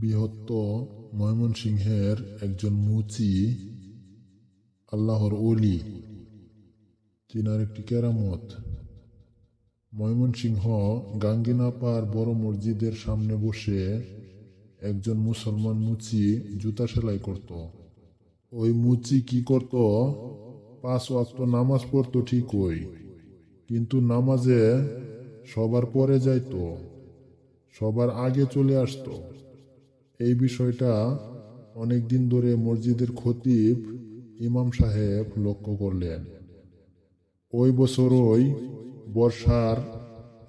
বৃহত্তর ময়মনসিংহের একজন মুচি, আল্লাহর অলি তিনার একটি কেরামত, ময়মনসিংহ গাঙ্গিনাপার বড় মসজিদের সামনে বসে একজন মুসলমান মুচি জুতা সেলাই করত। ওই মুচি কি করত? পাঁচ ওয়াক্ত নামাজ পড়তো ঠিকই, কিন্তু নামাজে সবার পরে যাইতো, সবার আগে চলে আসতো। এই বিষয়টা অনেক দিন ধরে মসজিদের খতিব ইমাম সাহেব লক্ষ্য করলেন। ওই বছরই বর্ষার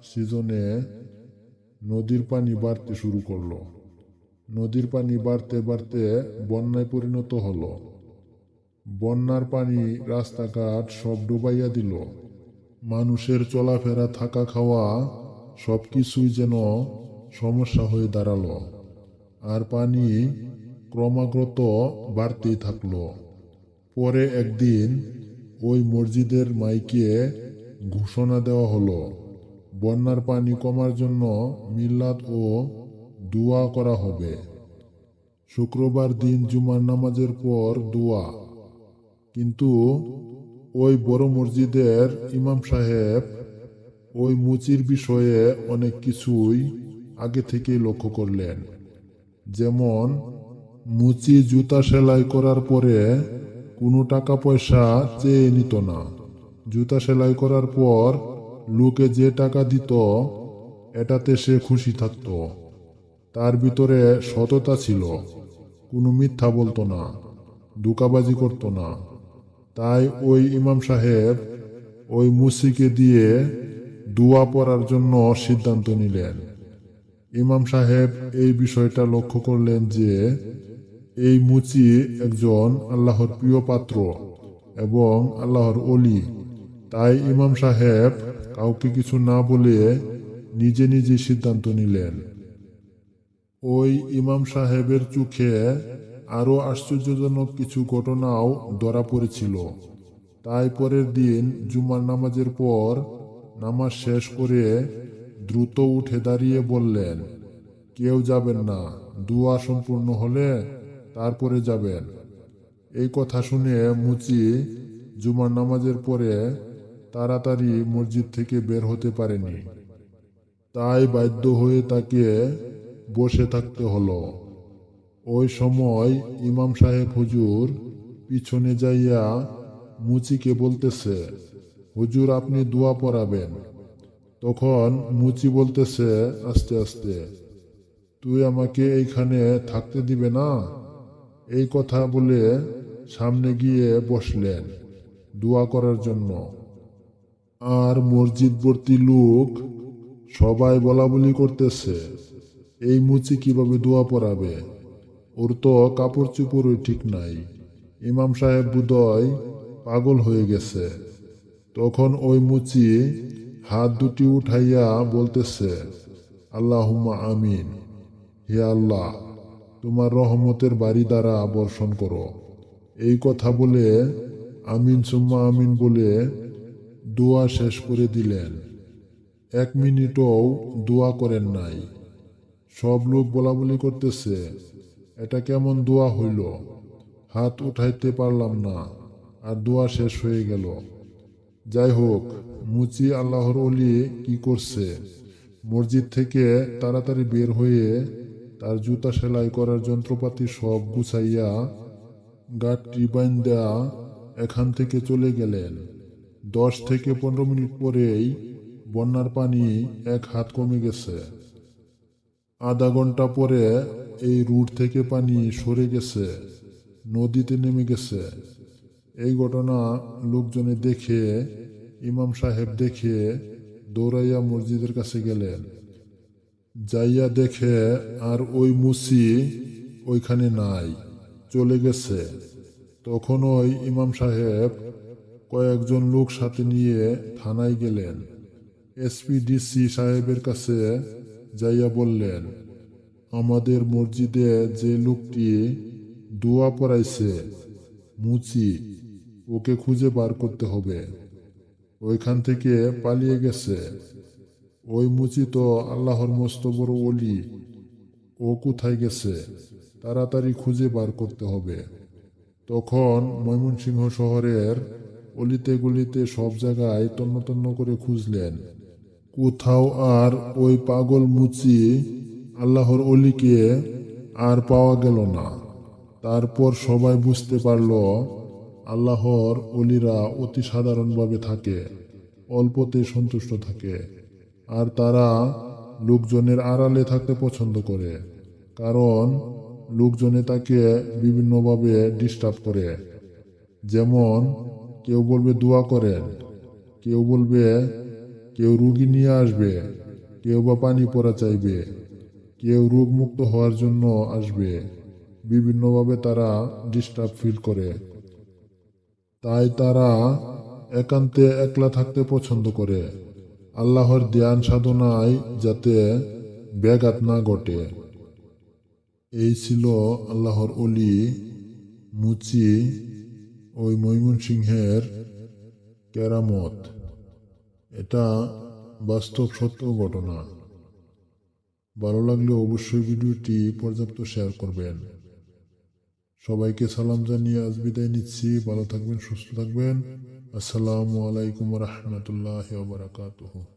সিজনে নদীর পানি বাড়তে শুরু করল। নদীর পানি বাড়তে বাড়তে বন্যায় পরিণত হলো। বন্যার পানি রাস্তাঘাট সব ডুবাইয়া দিল। মানুষের চলাফেরা, থাকা খাওয়া সব কিছুই যেন সমস্যা হয়ে দাঁড়াল। আর পানি ক্রমাগত বাড়তেই থাকল। পরে একদিন ওই মসজিদের মাইকে ঘোষণা দেওয়া হলো, বন্যার পানি কমার জন্য মিল্লাত ও দোয়া করা হবে। শুক্রবার দিন জুমার নামাজের পর দোয়া। কিন্তু ওই বড় মসজিদের ইমাম সাহেব ওই মুচির বিষয়ে অনেক কিছুই আগে থেকেই লক্ষ্য করলেন। যেমন, মুচি জুতা সেলাই করার পরে কোনো টাকা পয়সা চেয়ে নিত না। জুতা সেলাই করার পর লোকে যে টাকা দিত, এটাতে সে খুশি থাকত। তার ভিতরে সততা ছিল। কোনো মিথ্যা বলতো না দুকাবাজি করত না। তাই ওই ইমাম সাহেব ওই মুসিকে দিয়ে দোয়া পড়ার জন্য সিদ্ধান্ত নিলেন। ইমাম সাহেব এই বিষয়টা লক্ষ্য করলেন যে এই মুচি একজন আল্লাহর প্রিয় পাত্র এবং আল্লাহর অলি তাই ইমাম সাহেব কাউকে কিছু না বলে নিজে নিজে সিদ্ধান্ত নিলেন। ওই ইমাম সাহেবের চোখে আরও আশ্চর্যজনক কিছু ঘটনাও ধরা পড়েছিল। তাই পরের দিন জুমার নামাজের পর নামাজ শেষ করে দ্রুত উঠে দাঁড়িয়ে বললেন, কেউ যাবেন না, দুয়া সম্পূর্ণ হলে তারপরে যাবেন। এই কথা শুনে মুচি জুমার নামাজের পরে তাড়াতাড়ি মসজিদ থেকে বের হতে পারেনি। তাই বাধ্য হয়ে তাকে বসে থাকতে হলো। ওই সময় ইমাম সাহেব হুজুর পিছনে যাইয়া মুচিকে বলতেছে, হুজুর, আপনি দোয়া পড়াবেন। তখন মুচি বলতেছে, আস্তে আস্তে, তুই আমাকে এইখানে থাকতে দিবে না? এই কথা বলে সামনে গিয়ে বসলেন দোয়া করার জন্য। আর মসজিদবর্তী লোক সবাই বলা বলি করতেছে, এই মুচি কীভাবে দোয়া পড়াবে? ওর তো কাপড় চুপড়ই ঠিক নাই। ইমাম সাহেব বুদয় পাগল হয়ে গেছে। তখন ওই মুচি হাত দুটি উঠাইয়া বলতেছে, আল্লাহুম্মা আমিন। হে আল্লাহ, তোমার রহমতের বাড়ি দ্বারা বর্ষণ করো। এই কথা বলে আমিন সুম্মা আমিন বলে দোয়া শেষ করে দিলেন। এক মিনিটও দোয়া করেন নাই। সব লোক বলা বলি করতেছে, এটা কেমন দোয়া হইল? হাত উঠাইতে পারলাম না, আর দোয়া শেষ হয়ে গেল। যাই হোক, মুচি আল্লাহর অলি কি করছে? মসজিদ থেকে তাড়াতাড়ি বের হয়ে তার জুতা সেলাই করার যন্ত্রপাতি সব গুছাইয়া গাঠটি বাইন্দা এখান থেকে চলে গেলেন। দশ থেকে পনেরো মিনিট পরেই বন্যার পানি এক হাত কমে গেছে। আধা ঘণ্টা পরে এই রুট থেকে পানি সরে গেছে, নদীতে নেমে গেছে। এই ঘটনা লোকজনে দেখে, ইমাম সাহেব দেখে দৌড়াইয়া মসজিদের কাছে গেলেন। যাইয়া দেখে, আর ওই মুসি ওইখানে নাই, চলে গেছে। তখন ওই ইমাম সাহেব কয়েকজন লোক সাথে নিয়ে থানায় গেলেন। এসপিডিসি সাহেবের কাছে যাইয়া বললেন, আমাদের মসজিদে যে লোকটি দোয়া পড়াইছে, মুচি ওকে খুঁজে বার করতে হবে। ওইখান থেকে পালিয়ে গেছে। ওই মুচি তো আল্লাহর মস্ত বড় অলি ও কোথায় গেছে? তাড়াতাড়ি খুঁজে বার করতে হবে। তখন ময়মনসিংহ শহরের অলিতে গলিতে সব জায়গায় তন্ন তন্ন করে খুঁজলেন। কোথাও আর ওই পাগল মুচি আল্লাহর অলিকে আর পাওয়া গেল না। তারপর সবাই বুঝতে পারল আল্লাহর অলিরা অতি সাধারণভাবে থাকে, অল্পতে সন্তুষ্ট থাকে, আর তারা লোকজনের আড়ালে থাকতে পছন্দ করে, কারণ লোকজনে তাকে বিভিন্নভাবে ডিস্টার্ব করে। যেমন, কেউ বলবে দোয়া করেন, কেউ বলবে, কেউ রুগী নিয়ে আসবে, কেউ বা পানি পরা চাইবে, কেউ রোগমুক্ত হওয়ার জন্য আসবে। বিভিন্নভাবে তারা ডিস্টার্ব ফিল করে। তাই তারা একান্তে একলা থাকতে পছন্দ করে। আল্লাহর ধ্যান সাধনায় যাতে ব্যাঘাত না ঘটে। এই ছিল আল্লাহর অলি মুচি ওই ময়মনসিংহের কেরামত। এটা বাস্তব সত্য ঘটনা। ভালো লাগলে অবশ্যই ভিডিওটি পর্যাপ্ত শেয়ার করবেন। সবাইকে সালাম জানিয়ে আজ বিদায় নিচ্ছি। ভালো থাকবেন সুস্থ থাকবেন। আসসালামু আলাইকুম রহমতুল্লাহ বারাকাতুহু।